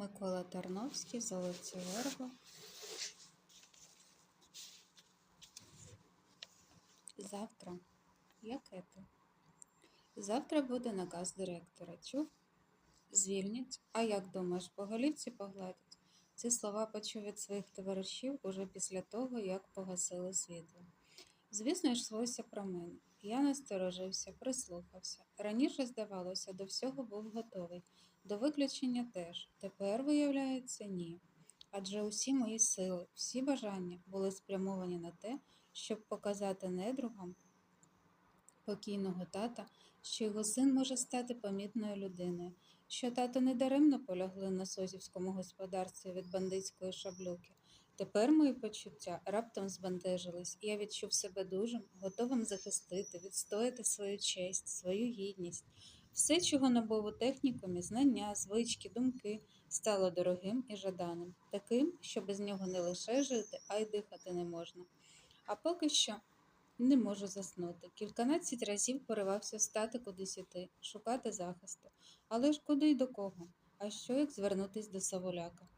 Микола Тарновський, Золоті Верби. Завтра. Яке ти? Завтра буде наказ директора. Чув? Звільнять. А як думаєш, по голівці погладять? Ці слова почув від своїх товаришів уже після того, як погасили світло. Звісно, йшлося про мене. Я насторожився, прислухався. Раніше, здавалося, до всього був готовий, до виключення теж. Тепер, виявляється, ні. Адже усі мої сили, всі бажання були спрямовані на те, щоб показати недругам покійного тата, що його син може стати помітною людиною, що тато недаремно полягли на созівському господарстві від бандитської шаблюки. Тепер мої почуття раптом збентежились, і я відчув себе дужим, готовим захистити, відстояти свою честь, свою гідність. Все, чого набув у технікумі, знання, звички, думки, стало дорогим і жаданим, таким, що без нього не лише жити, а й дихати не можна. А поки що не можу заснути. Кільканадцять разів поривався встати кудись іти, шукати захисту. Але ж куди й до кого? А що як звернутись до Саволяка?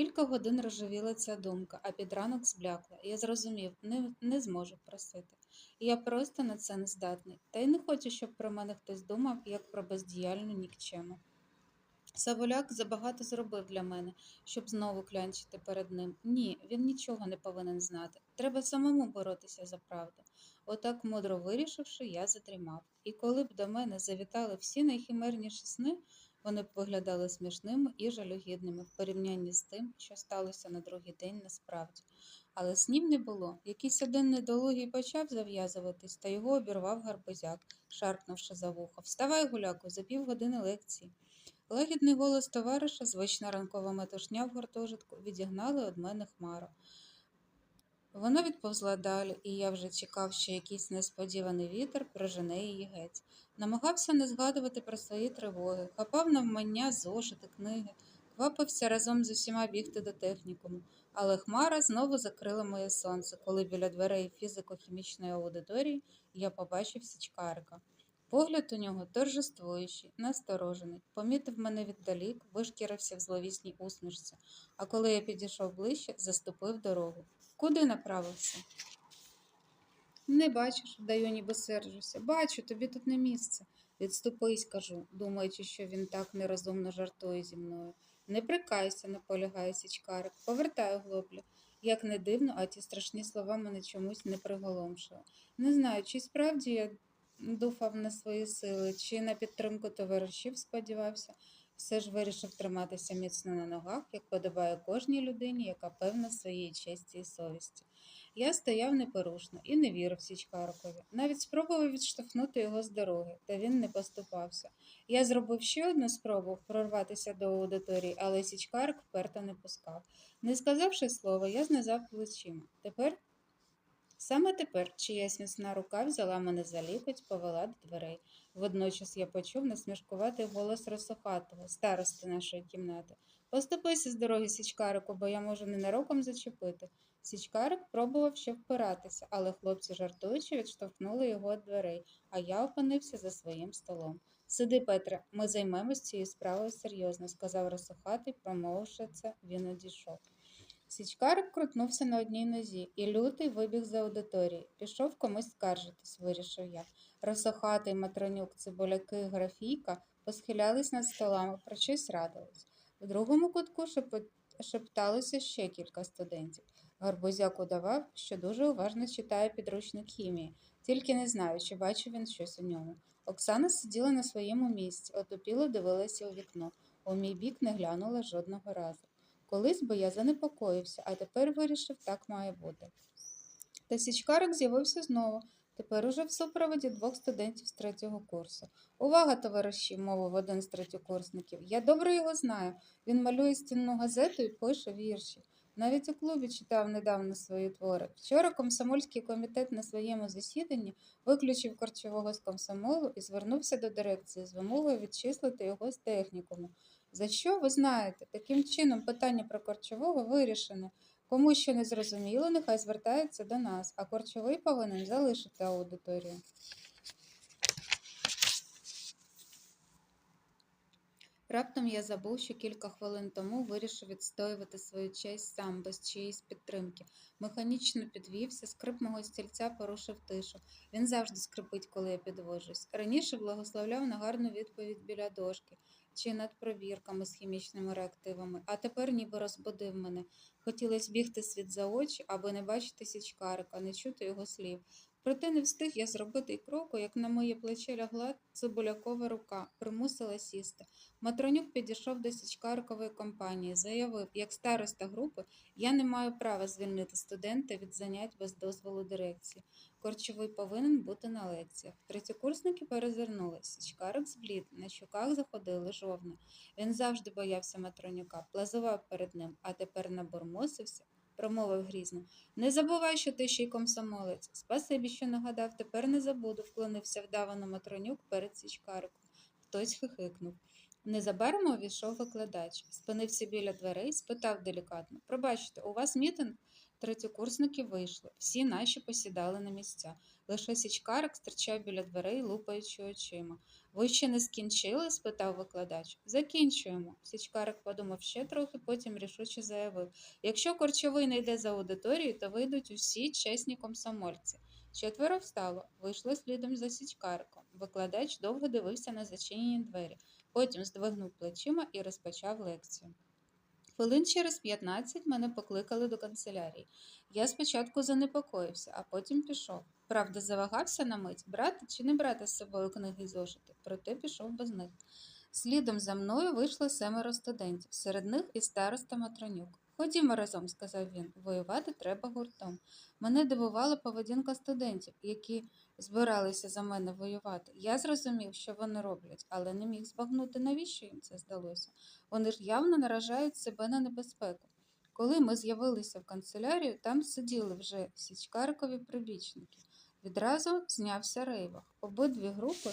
Кілька годин розживіла ця думка, а під ранок зблякла. Я зрозумів, не, не зможу просити. Я просто на це не здатний. Та й не хочу, щоб про мене хтось думав, як про бездіяльну нікчему. Саволяк забагато зробив для мене, щоб знову клянчити перед ним. Ні, він нічого не повинен знати. Треба самому боротися за правду. Отак, мудро вирішивши, я задрімав. І коли б до мене завітали всі найхимерніші сни, вони виглядали смішними і жалюгідними в порівнянні з тим, що сталося на другий день насправді. Але снів не було. Якийсь один недолугий почав зав'язуватись, та його обірвав гарбузяк, шарпнувши за вухо. Вставай, гуляку, за півгодини лекції. Лагідний голос товариша, звична ранкова метушня в гуртожитку, відігнали од мене хмару. Вона відповзла далі, і я вже чекав, що якийсь несподіваний вітер прижене її геть. Намагався не згадувати про свої тривоги, хапав навмання зошити, книги, квапився разом з усіма бігти до технікуму. Але хмара знову закрила моє сонце, коли біля дверей фізико-хімічної аудиторії я побачив січкарика. Погляд у нього торжествуючий, насторожений, помітив мене віддалік, вишкірився в зловісній усмішці, а коли я підійшов ближче, заступив дорогу. Куди направився? Не бачиш, даю, ніби сержуся. Бачу, тобі тут не місце. Відступись, кажу, думаючи, що він так нерозумно жартує зі мною. Не прикайся, наполягає січкарик, повертаю глоблю. Як не дивно, а ті страшні слова мене чомусь не приголомшили. Не знаю, чи справді я дуфав на свої сили, чи на підтримку товаришів сподівався, все ж вирішив триматися міцно на ногах, як подобає кожній людині, яка певна своєї честі і совісті. Я стояв непорушно і не вірив Січкарикові. Навіть спробував відштовхнути його з дороги, та він не поступався. Я зробив ще одну спробу прорватися до аудиторії, але Січкарик вперто не пускав. Не сказавши слова, я знизав плечима. Тепер Саме тепер чиясь міцна рука взяла мене за лікоть, повела до дверей. Водночас я почув насмішкуватий голос Росохатого, старости нашої кімнати. Поступися з дороги січкарику, бо я можу ненароком зачепити. Січкарик пробував ще впиратися, але хлопці жартуючи відштовхнули його від дверей, а я опинився за своїм столом. Сиди, Петре, ми займемось цією справою серйозно, сказав Росохатий, промовивши це, він одійшов. Січкарик крутнувся на одній нозі, і лютий вибіг з аудиторії. Пішов комусь скаржитись, вирішив я. Росохатий, матронюк, цибуляки, графійка посхилялись над столами, про щось радились. В другому кутку шепталося ще кілька студентів. Гарбузяк удавав, що дуже уважно читає підручник хімії, тільки не знаю, чи бачив він щось у ньому. Оксана сиділа на своєму місці, отупіло дивилася у вікно. У мій бік не глянула жодного разу. Колись би я занепокоївся, а тепер вирішив, так має бути. Та січкарик з'явився знову, тепер уже в супроводі двох студентів з третього курсу. Увага, товариші, мовив один з третьокурсників. Я добре його знаю. Він малює стінну газету і пише вірші. Навіть у клубі читав недавно свої твори. Вчора комсомольський комітет на своєму засіданні виключив корчового з комсомолу і звернувся до дирекції з вимогою відчислити його з технікуму. За що ви знаєте? Таким чином питання про корчового вирішено. Кому що не зрозуміло, нехай звертається до нас, а корчовий повинен залишити аудиторію. Раптом я забув, що кілька хвилин тому вирішив відстоювати свою честь сам, без чиїсь підтримки. Механічно підвівся, скрип мого стільця порушив тишу. Він завжди скрипить, коли я підвожусь. Раніше благословляв на гарну відповідь біля дошки чи над провірками з хімічними реактивами, а тепер ніби розбудив мене. Хотілося бігти світ за очі, аби не бачити січкарика, не чути його слів. Проте не встиг я зробити й кроку, як на моє плече лягла цибулякова рука, примусила сісти. Матронюк підійшов до січкарикової компанії, заявив, як староста групи, я не маю права звільнити студента від занять без дозволу дирекції. Корчовий повинен бути на лекціях. Третєкурсники перезирнулись. Січкарик зблід, на щоках заходили жовни. Він завжди боявся Матронюка, плазував перед ним, а тепер набурмосився, промовив грізно. Не забувай, що ти ще й комсомолець. Спасибі, що нагадав, тепер не забуду, вклонився вдавано Матронюк перед січкариком. Хтось хихикнув. Незабаром увійшов викладач, спинився біля дверей, спитав делікатно: Пробачте, у вас мітинг? Третєкурсники вийшли, всі наші посідали на місця. Лише січкарик стирчав біля дверей, лупаючи очима. Ви ще не скінчили? спитав викладач. Закінчуємо. Січкарик подумав ще трохи, потім рішуче заявив якщо корчовий не йде за аудиторію, то вийдуть усі чесні комсомольці. Четверо встало, вийшли слідом за січкариком. Викладач довго дивився на зачинені двері, потім здвигнув плечима і розпочав лекцію. Хвилин через 15 мене покликали до канцелярії. Я спочатку занепокоївся, а потім пішов. Правда, завагався на мить, брати чи не брати з собою книги й зошити, проте пішов без них. Слідом за мною вийшло семеро студентів, серед них і староста Матронюк. Ходімо разом, сказав він, воювати треба гуртом. Мене дивувала поведінка студентів, які збиралися за мене воювати. Я зрозумів, що вони роблять, але не міг збагнути, навіщо їм це здалося. Вони ж явно наражають себе на небезпеку. Коли ми з'явилися в канцелярію, там сиділи вже січкаркові прибічники. Відразу знявся рейвах. Обидві групи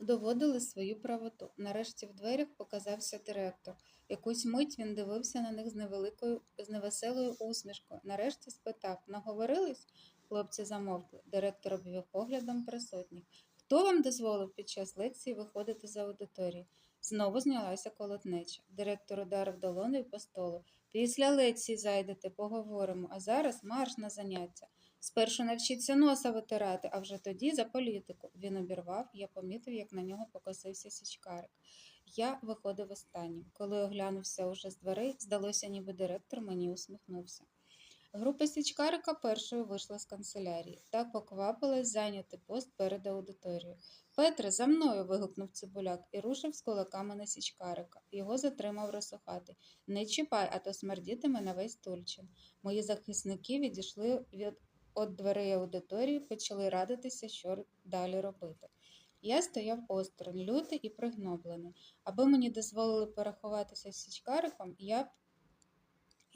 доводили свою правоту. Нарешті в дверях показався директор. Якусь мить він дивився на них з невеликою, з невеселою усмішкою. Нарешті спитав наговорились? Хлопці замовкли. Директор обвів поглядом присутніх. Хто вам дозволив під час лекції виходити з аудиторії? Знову знялася колотнеча. Директор ударив долоною по столу. Після лекції зайдете, поговоримо, а зараз марш на заняття. Спершу навчіться носа витирати, а вже тоді за політику. Він обірвав, я помітив, як на нього покосився січкарик. Я виходив останнім. Коли оглянувся уже з дверей, здалося, ніби директор мені усміхнувся. Група січкарика першою вийшла з канцелярії. Так поквапилась зайняти пост перед аудиторією. Петре, за мною. вигукнув цибуляк і рушив з кулаками на січкарика. Його затримав росохати. Не чіпай, а то смердітиме на весь Тульчин. Мої захисники відійшли від от дверей аудиторії, почали радитися, що далі робити. Я стояв осторонь, лютий і пригноблений. Аби мені дозволили порахуватися з січкариком, я б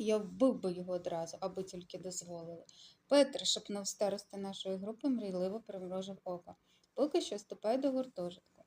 я вбив би його одразу, аби тільки дозволили. Петре, шепнув староста нашої групи, мрійливо примрожив око. Поки що ступай до гуртожитку.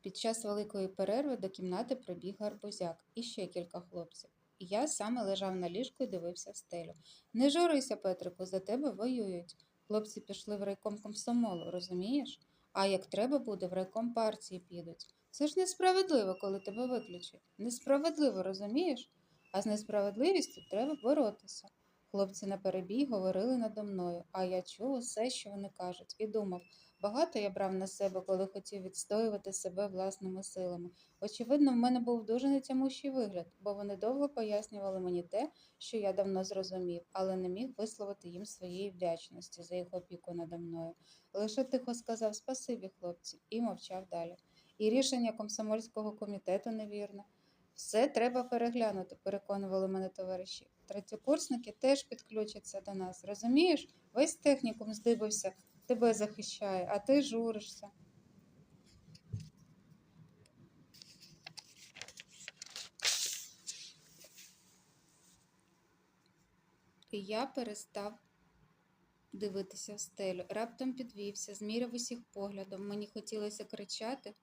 Під час великої перерви до кімнати прибіг гарбузяк і ще кілька хлопців. І я саме лежав на ліжку і дивився в стелю. Не журися, Петрику, за тебе воюють. Хлопці пішли в райком комсомолу, розумієш? А як треба буде, в райком партії підуть. Це ж несправедливо, коли тебе виключать. Несправедливо, розумієш? А з несправедливістю треба боротися. Хлопці на перебій говорили надо мною, а я чув усе, що вони кажуть, і думав, багато я брав на себе, коли хотів відстоювати себе власними силами. Очевидно, в мене був дуже нетямущий вигляд, бо вони довго пояснювали мені те, що я давно зрозумів, але не міг висловити їм своєї вдячності за їх опіку надо мною. Лише тихо сказав спасибі, хлопці, і мовчав далі. І рішення комсомольського комітету невірне. Все треба переглянути, переконували мене товариші. Третєкурсники теж підключаться до нас. Розумієш, весь технікум здибався, тебе захищає, а ти журишся. І я перестав дивитися в стелю. Раптом підвівся, зміряв усіх поглядом. Мені хотілося кричати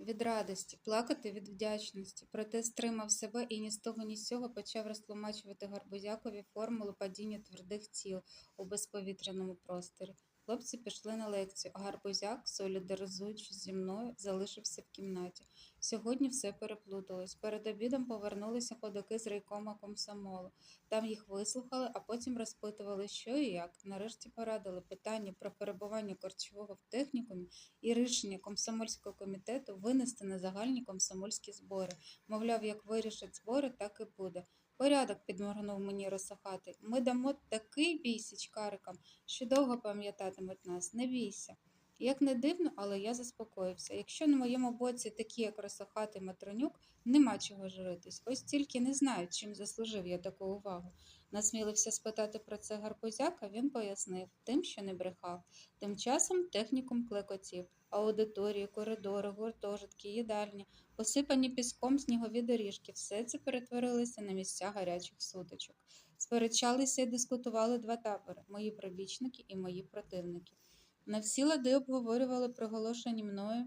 від радості, плакати від вдячності, проте стримав себе і ні з того, ні з цього почав розтлумачувати Гарбузякові формулу падіння твердих тіл у безповітряному просторі. Хлопці пішли на лекцію, а гарбузяк, солідаризуючись зі мною, залишився в кімнаті. Сьогодні все переплуталось. Перед обідом повернулися ходоки з райкома комсомолу. Там їх вислухали, а потім розпитували, що і як. Нарешті порадили питання про перебування корчового в технікумі і рішення комсомольського комітету винести на загальні комсомольські збори. Мовляв, як вирішать збори, так і буде. Порядок підморгнув мені росохатий. Ми дамо такий бій січкарикам, що довго пам'ятатимуть нас. Не бійся. Як не дивно, але я заспокоївся. Якщо на моєму боці такі, як росохатий Матронюк, нема чого журитись. Ось тільки не знаю, чим заслужив я таку увагу. Насмілився спитати про це гарбузяка, він пояснив тим, що не брехав. Тим часом технікум клекотів, аудиторії, коридори, гуртожитки, їдальні, посипані піском снігові доріжки, все це перетворилося на місця гарячих сутичок. Сперечалися і дискутували два табори мої прибічники і мої противники. На всі лади обговорювали проголошені мною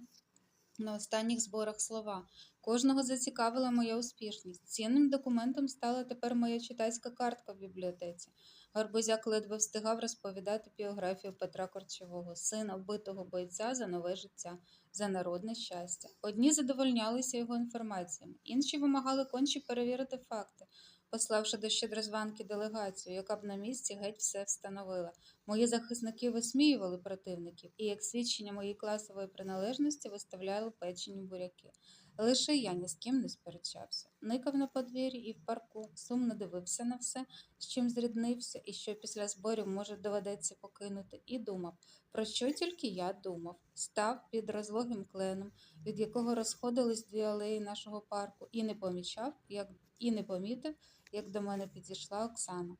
на останніх зборах слова. Кожного зацікавила моя успішність. Цінним документом стала тепер моя читацька картка в бібліотеці. Гарбузяк ледве встигав розповідати біографію Петра Корчового, сина вбитого бойця за нове життя, за народне щастя. Одні задовольнялися його інформаціями, інші вимагали конче перевірити факти, пославши до щедрозванки делегацію, яка б на місці геть все встановила. Мої захисники висміювали противників і, як свідчення моєї класової приналежності, виставляли печені буряки. Лише я ні з ким не сперечався. Никав на подвір'ї і в парку, сумно дивився на все, з чим зріднився, і що після зборів може доведеться покинути, і думав, про що тільки я думав. Став під розлогим кленом, від якого розходились дві алеї нашого парку, і не помічав, як і не помітив, як до мене підійшла Оксана.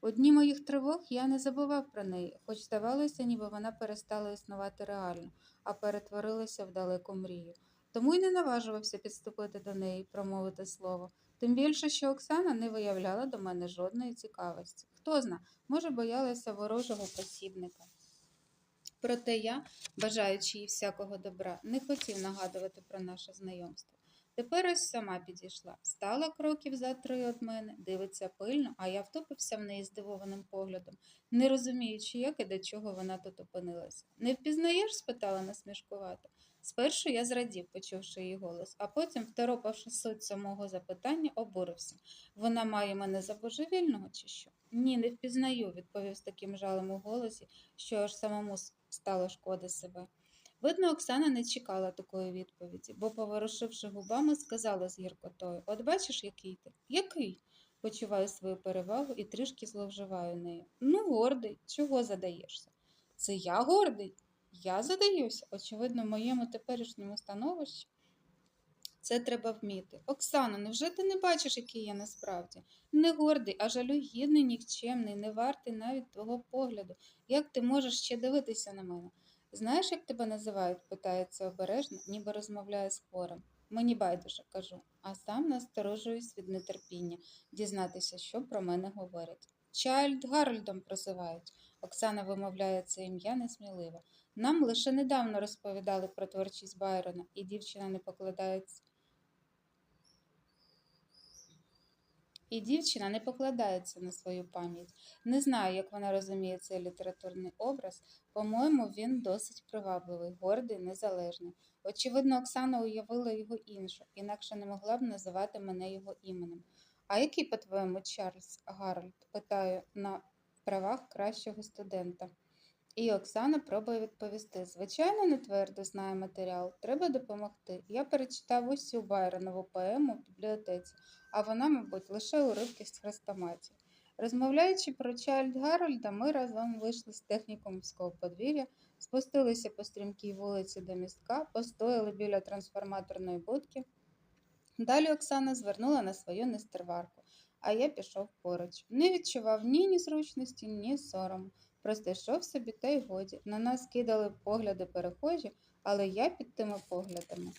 У дні моїх тривог я не забував про неї, хоч здавалося, ніби вона перестала існувати реально, а перетворилася в далеку мрію. Тому й не наважувався підступити до неї, промовити слово. Тим більше, що Оксана не виявляла до мене жодної цікавості. Хто зна, може, боялася ворожого посібника. Проте я, бажаючи їй всякого добра, не хотів нагадувати про наше знайомство. Тепер ось сама підійшла, стала кроків за три від мене, дивиться пильно, а я втопився в неї здивованим поглядом, не розуміючи, як і до чого вона тут опинилася. Не впізнаєш? спитала насмішкувато. Спершу я зрадів, почувши її голос, а потім, второпавши суть самого запитання, обурився. Вона має мене за божевільного чи що? Ні, не впізнаю, відповів з таким жалем у голосі, що аж самому стало шкода себе. Видно, Оксана не чекала такої відповіді, бо, поворушивши губами, сказала з гіркотою: От бачиш, який ти? Який? Почуваю свою перевагу і трішки зловживаю нею. Ну, гордий, чого задаєшся? Це я гордий. Я задаюся, очевидно, в моєму теперішньому становищі. Це треба вміти. Оксано, невже ти не бачиш, який я насправді? Не гордий, а жалюгідний, нікчемний, не вартий навіть твого погляду. Як ти можеш ще дивитися на мене? Знаєш, як тебе називають? питається обережно, ніби розмовляє з хворим. Мені байдуже, кажу, а сам насторожуюсь від нетерпіння дізнатися, що про мене говорять. Чайльд Гарольдом прозивають. Оксана вимовляє це ім'я несміливо. Нам лише недавно розповідали про творчість Байрона, і дівчина не покладається. І дівчина не покладається на свою пам'ять. Не знаю, як вона розуміє цей літературний образ. По-моєму, він досить привабливий, гордий, незалежний. Очевидно, Оксана уявила його іншу, інакше не могла б називати мене його іменем. А який, по-твоєму, Чарльз Гарольд? питаю на правах кращого студента. І Оксана пробує відповісти. Звичайно, не твердо знає матеріал. Треба допомогти. Я перечитав усю Байронову поему в бібліотеці, а вона, мабуть, лише уривки з хрестоматії. Розмовляючи про Чайльд Гарольда, ми разом вийшли з технікумського подвір'я, спустилися по стрімкій вулиці до містка, постояли біля трансформаторної будки. Далі Оксана звернула на свою нестерварку, а я пішов поруч. Не відчував ні незручності, ні сорому. Просто собі та й годі. На нас кидали погляди перехожі, але я під тими поглядами